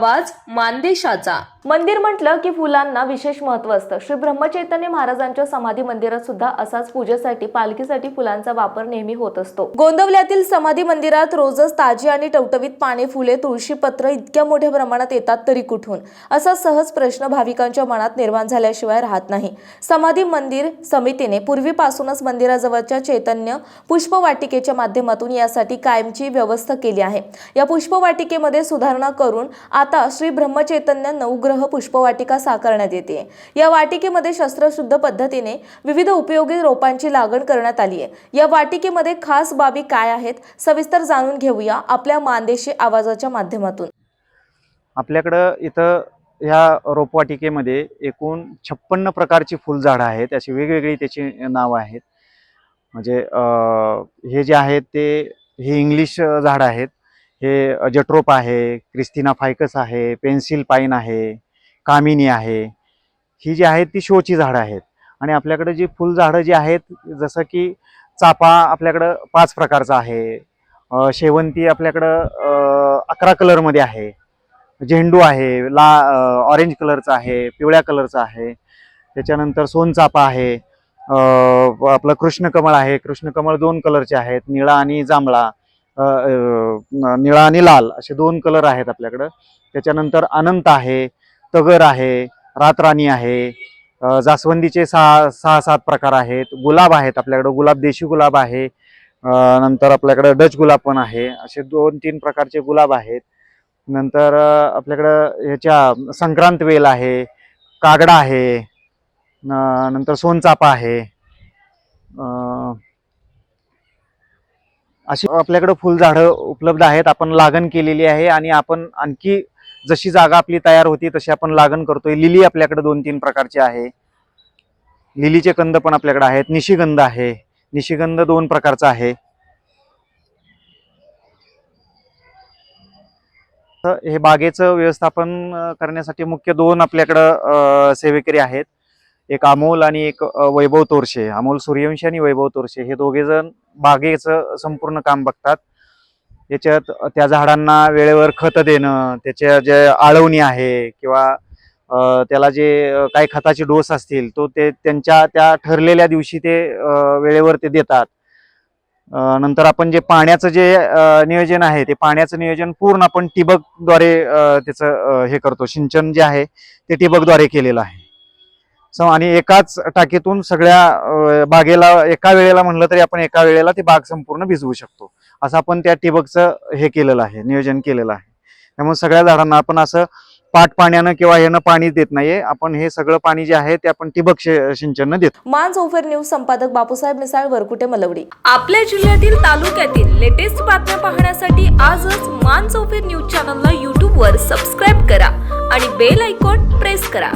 आवाज मानदेशाचा. मंदिर म्हटलं की फुलांना विशेष महत्त्व असतं. श्री ब्रह्मचैतन्य महाराजांच्या समाधी मंदिरात सुद्धा असाच पूजेसाठी पालखीसाठी फुलांचा वापर नेहमी होत असतो. गोंदवल्यातील समाधी मंदिरात रोजच ताजी आणि टवटवीत पाने फुले तुळशी पत्र इतक्या मोठ्या प्रमाणात येतात तरी कुठून? असा सहज प्रश्न भाविकांच्या मनात निर्माण झाल्याशिवाय राहत नाही. समाधी मंदिर समितीने पूर्वीपासूनच मंदिराजवळच्या चैतन्य पुष्पवाटिकेच्या माध्यमातून यासाठी कायमची व्यवस्था केली आहे. या पुष्पवाटिकेमध्ये सुधारणा करून आता श्री ब्रह्मचैतन्य नवग्रह पुष्पवाटिका साकारण्यात येते. या वाटिकेमध्ये शस्त्रशुद्ध पद्धतीने विविध उपयोगी रोपांची लागण करण्यात आली आहे. या वाटिकेमध्ये खास बाबी काय आहेत सविस्तर जाणून घेऊया आपल्या मानदेशी आवाजाच्या माध्यमातून. आपल्याकडं इथं ह्या रोपवाटिकेमध्ये एकूण छप्पन्न प्रकारची फुलझाडं आहेत. अशी वेगवेगळी त्याची नावं आहेत. म्हणजे हे जे आहेत ते हे इंग्लिश झाडं आहेत. हे जट्रोप आहे क्रिस्टिना फायकस आहे पेन्सिल पाईन आहे कामिनी आहे. ही जी आहेत ती शोची झाडं आहेत. आणि आपल्याकडे जी फुलझाडं जी आहेत जसं की चाफा आपल्याकडं पाच प्रकारचा आहे. शेवंती आपल्याकडं अकरा कलरमध्ये आहे. झेंडू आहे ला ऑरेंज कलरचा आहे पिवळ्या कलरचा आहे. त्याच्यानंतर सोनचापा आहे. आपलं कृष्णकमळ आहे. कृष्णकमळ दोन कलरचे आहेत निळा आणि जांभळा. निळा आणि लाल असे दोन कलर आहेत आपल्याकडं. त्याच्यानंतर अनंत आहे तगर आहे रातराणी आहे जास्वंदीचे सहा सहा सात प्रकार आहेत. गुलाब आहेत आपल्याकडं. गुलाब देशी गुलाब आहे. नंतर आपल्याकडं डच गुलाब पण आहे. असे दोन तीन प्रकारचे गुलाब आहेत. नंतर आपल्याकडं ह्याच्या संक्रांत वेल आहे कागडा आहे नंतर सोनचापा आहे अशी आपल्याकडं फुलझाडं उपलब्ध आहेत. आपण लागण केलेली आहे आणि आपण आणखी जशी जागा आपली तयार होती तशी आपण लागण करतोय. लिली आपल्याकडे दोन तीन प्रकारची आहे. लिलीचे कंद पण आपल्याकडे आहेत. निशिगंध आहे. निशिगंध दोन प्रकारचा आहे. तर हे बागेचं व्यवस्थापन करण्यासाठी मुख्य दोन आपल्याकडं सेवेकरी आहेत. एक अमोल आणि एक वैभव तोरशे अमोल सूर्यवंशी आणि वैभव तोरशे हे दोघेजण बागेचं संपूर्ण काम बघतात. याच्यात त्या झाडांना वेळेवर खत देणं त्याच्या जे आळवणी आहे किंवा त्याला जे काही खताचे डोस असतील तो ते त्यांच्या त्या ठरलेल्या दिवशी ते वेळेवर ते देतात. नंतर आपण जे पाण्याचं जे नियोजन आहे ते पाण्याचं नियोजन पूर्ण आपण ठिबकद्वारे त्याचं हे करतो. सिंचन जे आहे ते ठिबकद्वारे केलेलं आहे. आणि एकाच टाकीतून सगळ्या बागेला एका वेळेला म्हणलं तरी आपण एका वेळेला ती बाग संपूर्ण भिजवू शकतो. असं आपण त्या ठिबकचं हे केलेलं आहे नियोजन केलेलं आहे. त्यामुळे सगळ्या झाडांना आपण असं पाट पाण्यानं किंवा ह्यानं पाणी देत नाहीये. आपण हे सगळं पाणी जे आहे ते आपण ठिबक सिंचननं देतो. मान ओफेर न्यूज संपादक बापूसाहेब मिसाळ वरकुटे मलवडी. आपल्या जिल्ह्यातील तालुक्यातील लेटेस्ट बातम्या पाहण्यासाठी आजच मान चौफेर न्यूज चॅनलला यूट्यूबवर सबस्क्राईब करा आणि बेल आयकॉन प्रेस करा.